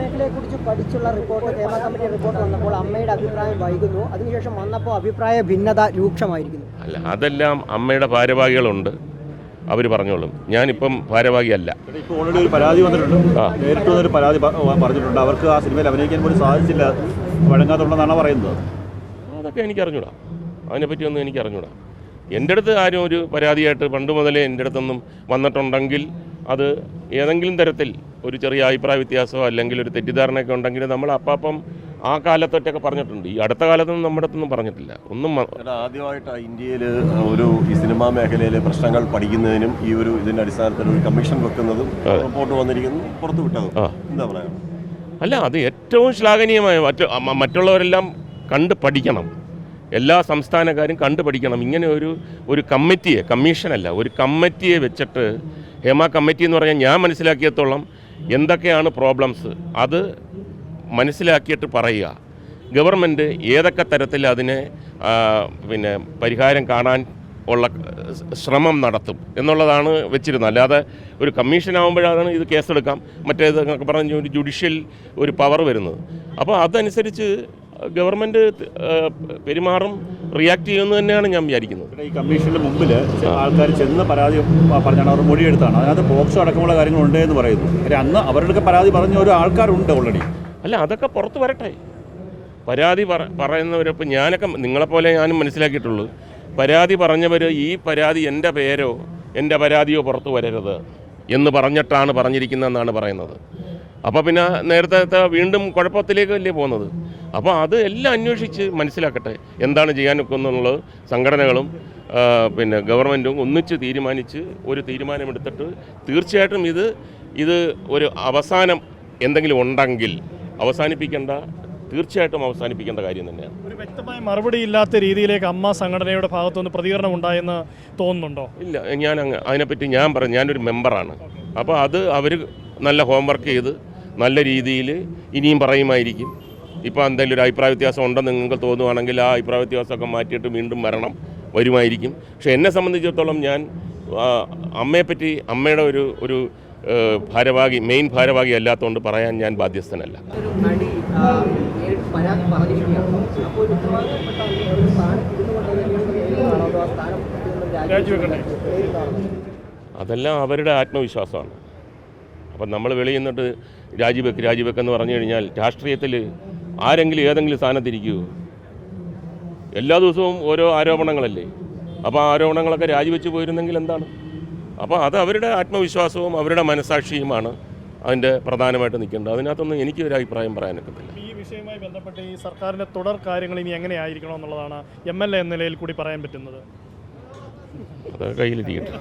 മേഖലയെക്കുറിച്ച് പഠിച്ചുള്ള report Kerala committee report വന്നപ്പോൾ അമ്മയുടെ അഭിപ്രായം വൈകുന്നു. അതിനുശേഷം വന്നപ്പോൾ അഭിപ്രായ ഭിന്നത രൂക്ഷമായിരിക്കുന്നു. അല്ല അതെല്ലാം അമ്മയുടെ ഭാരവാഹികളുണ്ട്. അവർ പറഞ്ഞോളും. ഞാനിപ്പം ഭാരവാഹിയല്ല. ഇപ്പോൾ ഓൾറെഡി ഒരു പരാതി വന്നിട്ടുണ്ട്. നേരിട്ട് വന്നൊരു പരാതി പറഞ്ഞിട്ടുണ്ട്. അവർക്ക് ആ സിനിമയിൽ അഭിനയിക്കാൻ പോലും സാധിച്ചില്ല. വഴങ്ങാത്തുള്ളതാണ് പറയുന്നത്? അതൊക്കെ എനിക്ക് അറിഞ്ഞൂടാ അതിനെപ്പറ്റി ഒന്നും എനിക്ക് അറിഞ്ഞൂടാ എന്റെ അടുത്ത് ആരും ഒരു പരാതിയായിട്ട് പണ്ട് മുതലേ എന്റെ അടുത്തൊന്നും വന്നിട്ടുണ്ടെങ്കിൽ അത് ഏതെങ്കിലും തരത്തിൽ ഒരു ചെറിയ അഭിപ്രായ വ്യത്യാസമോ അല്ലെങ്കിൽ ഒരു തെറ്റിദ്ധാരണയൊക്കെ ഉണ്ടെങ്കിൽ നമ്മൾ അപ്പാപ്പം ആ കാലത്തൊറ്റൊക്കെ പറഞ്ഞിട്ടുണ്ട്. ഈ അടുത്ത കാലത്തൊന്നും നമ്മുടെ അടുത്തൊന്നും പറഞ്ഞിട്ടില്ല. ഒന്നും ആദ്യമായിട്ട് ആദ്യമായിട്ടാണ് ഇന്ത്യയിൽ ഒരു ഈ സിനിമാ മേഖലയിലെ പ്രശ്നങ്ങൾ പഠിക്കുന്നതിനും ഈ ഒരു ഇതിന്റെ അടിസ്ഥാനത്തിൽ ഒരു കമ്മീഷൻ വെക്കുന്നതും റിപ്പോർട്ട് വന്നിരിക്കുന്നു പുറത്തു വിട്ടതും. എന്താ പറയുക അല്ല അത് ഏറ്റവും ശ്ലാഘനീയമായ മറ്റ് മറ്റുള്ളവരെല്ലാം കണ്ട് പഠിക്കണം. എല്ലാ സംസ്ഥാനക്കാരും കണ്ടു പഠിക്കണം. ഇങ്ങനെ ഒരു ഒരു കമ്മിറ്റിയെ കമ്മീഷനല്ല ഒരു കമ്മിറ്റിയെ വെച്ചിട്ട് ഹേമ കമ്മിറ്റി എന്ന് പറഞ്ഞാൽ ഞാൻ മനസ്സിലാക്കിയത്തോളം എന്തൊക്കെയാണ് പ്രോബ്ലംസ് അത് മനസ്സിലാക്കിയിട്ട് പറയുക. ഗവൺമെന്റ് ഏതൊക്കെ തരത്തിൽ അതിനെ പിന്നെ പരിഹാരം കാണാൻ ഉള്ള ശ്രമം നടത്തും എന്നുള്ളതാണ് വെച്ചിരുന്നത്. അല്ലാതെ ഒരു കമ്മീഷൻ ആകുമ്പോഴാണ് ഇത് കേസെടുക്കാം. മറ്റേത് എന്നൊക്കെ പറഞ്ഞ ഒരു ജുഡീഷ്യൽ ഒരു പവർ വരുന്നത്. അപ്പോൾ അതനുസരിച്ച് ഗവൺമെന്റ് പെരുമാറും റിയാക്ട് ചെയ്യുമെന്ന് തന്നെയാണ് ഞാൻ വിചാരിക്കുന്നത്. ഈ കമ്മീഷന്റെ മുമ്പിൽ ആൾക്കാർ ചെന്ന് പരാതി പറഞ്ഞാണ് അവർ മൊഴിയെടുത്താണ് അതിനകത്ത് പോക്സോ അടക്കമുള്ള കാര്യങ്ങളുണ്ട് എന്ന് പറയുന്നു. അന്ന് അവരുടെ പരാതി പറഞ്ഞ ഒരു ആൾക്കാരുണ്ട് ഓൾറെഡി അല്ല അതൊക്കെ പുറത്ത് വരട്ടെ. പരാതി പറ പറയുന്നവരിപ്പോൾ ഞാനൊക്കെ നിങ്ങളെപ്പോലെ ഞാനും മനസ്സിലാക്കിയിട്ടുള്ളൂ. പരാതി പറഞ്ഞവർ ഈ പരാതി എന്റെ പേരോ എന്റെ പരാതിയോ പുറത്ത് വരരുത് എന്ന് പറഞ്ഞിട്ടാണ് പറഞ്ഞിരിക്കുന്നതെന്നാണ് പറയുന്നത്. അപ്പോൾ പിന്നെ നേരത്തെ വീണ്ടും കുഴപ്പത്തിലേക്ക് അല്ലേ പോകുന്നത്? അപ്പോൾ അത് എല്ലാം അന്വേഷിച്ച് മനസ്സിലാക്കട്ടെ എന്താണ് ചെയ്യാൻ എന്നുള്ളത് സംഘടനകളും പിന്നെ ഗവൺമെന്റും ഒന്നിച്ച് തീരുമാനിച്ച് ഒരു തീരുമാനമെടുത്തിട്ട് തീർച്ചയായിട്ടും ഇത് ഇത് ഒരു അവസാനം എന്തെങ്കിലും ഉണ്ടെങ്കിൽ അവസാനിപ്പിക്കേണ്ട തീർച്ചയായിട്ടും അവസാനിപ്പിക്കേണ്ട കാര്യം തന്നെയാണ്. ഒരു വ്യക്തമായ മറുപടി ഇല്ലാത്ത രീതിയിലേക്ക് അമ്മ സംഘടനയുടെ ഭാഗത്തുനിന്ന് പ്രതികരണം ഉണ്ടായെന്ന് തോന്നുന്നുണ്ടോ? ഇല്ല ഞാൻ അങ്ങ് അതിനെപ്പറ്റി ഞാൻ പറഞ്ഞു ഞാനൊരു മെമ്പറാണ്. അപ്പോൾ അത് അവർ നല്ല ഹോംവർക്ക് ചെയ്ത് നല്ല രീതിയിൽ ഇനിയും പറയുമായിരിക്കും. ഇപ്പോൾ എന്തെങ്കിലും ഒരു അഭിപ്രായ വ്യത്യാസം ഉണ്ടെന്ന് നിങ്ങൾക്ക് തോന്നുവാണെങ്കിൽ ആ അഭിപ്രായ വ്യത്യാസമൊക്കെ മാറ്റിയിട്ട് വീണ്ടും വരണം വരുമായിരിക്കും. പക്ഷേ എന്നെ സംബന്ധിച്ചിടത്തോളം ഞാൻ അമ്മയെപ്പറ്റി അമ്മയുടെ ഒരു ഒരു ഭാരവാഹി മെയിൻ ഭാരവാഹി അല്ലാത്തതുകൊണ്ട് പറയാൻ ഞാൻ ബാധ്യസ്ഥനല്ല? അതെല്ലാം അവരുടെ ആത്മവിശ്വാസമാണ്. അപ്പം നമ്മൾ വെളിയിൽ നിന്നിട്ട് രാജിവെക്ക് രാജിവെക്കെന്ന് പറഞ്ഞു കഴിഞ്ഞാൽ രാഷ്ട്രീയത്തിൽ ആരെങ്കിലും ഏതെങ്കിലും സ്ഥാനത്തിരിക്കുമോ എല്ലാ ദിവസവും ഓരോ ആരോപണങ്ങളല്ലേ? അപ്പോൾ ആ ആരോപണങ്ങളൊക്കെ രാജിവെച്ച് പോയിരുന്നെങ്കിൽ എന്താണ്? അപ്പോൾ അത് അവരുടെ ആത്മവിശ്വാസവും അവരുടെ മനസാക്ഷിയുമാണ് അതിന്റെ പ്രധാനമായിട്ട് നിൽക്കേണ്ടത്. അതിനകത്തൊന്നും എനിക്ക് ഒരു അഭിപ്രായം പറയാനൊക്കത്തില്ല ഈ വിഷയവുമായി ബന്ധപ്പെട്ട് ഈ സർക്കാരിന്റെ തുടർ കാര്യങ്ങൾ ഇനി എങ്ങനെയായിരിക്കണം എന്നുള്ളതാണ് എം എൽ എ എന്ന നിലയിൽ കൂടി പറയാൻ പറ്റുന്നത്. അത് കയ്യിലിരിക്കട്ടെ.